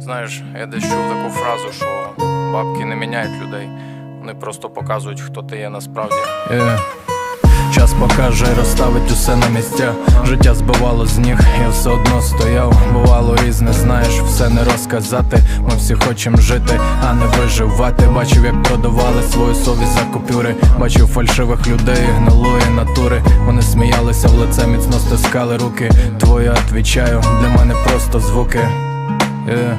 Знаєш, я десь чув таку фразу, що бабки не міняють людей, вони просто показують, хто ти є насправді. Е. Час покаже, розставить усе на місця. Життя збивало з ніг, я все одно стояв. Бувало різне, знаєш, все не розказати. Ми всі хочемо жити, а не виживати. Бачив, як продавали свою совість за купюри. Бачив фальшивих людей, гнилої натури. Вони сміялися в лице, міцно стискали руки. Твоя відвічаю, для мене просто звуки. Е.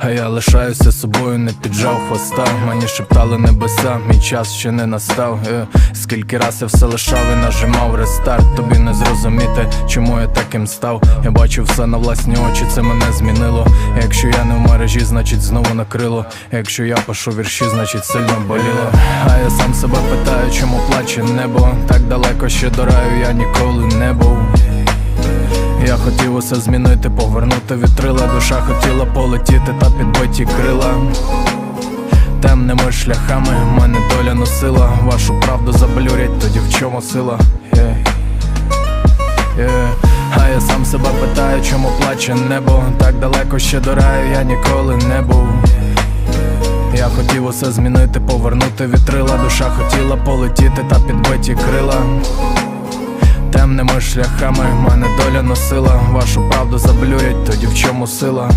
А я лишаюся собою, не піджав хвоста. Мені шептали небеса, мій час ще не настав. Е, Скільки раз я все лишав і нажимав рестарт. Тобі не зрозуміти, чому я таким став. Я бачу все на власні очі, це мене змінило. Якщо я не в мережі, значить знову накрило. Якщо я пишу вірші, значить сильно боліло. А я сам себе питаю, чому плаче небо. Так далеко ще до раю я ніколи не був. Я хотів усе змінити, повернути вітрила, душа хотіла полетіти та підбиті крила. Темними шляхами мене доля носила. Вашу правду заблюрять, тоді в чому сила? Yeah. Yeah. А я сам себе питаю, чому плаче небо. Так далеко ще до раю я ніколи не був. Я хотів усе змінити, повернути вітрила, душа хотіла полетіти та підбиті крила. Темними шляхами мене доля носила. Вашу правду заблюють, тоді в чому сила?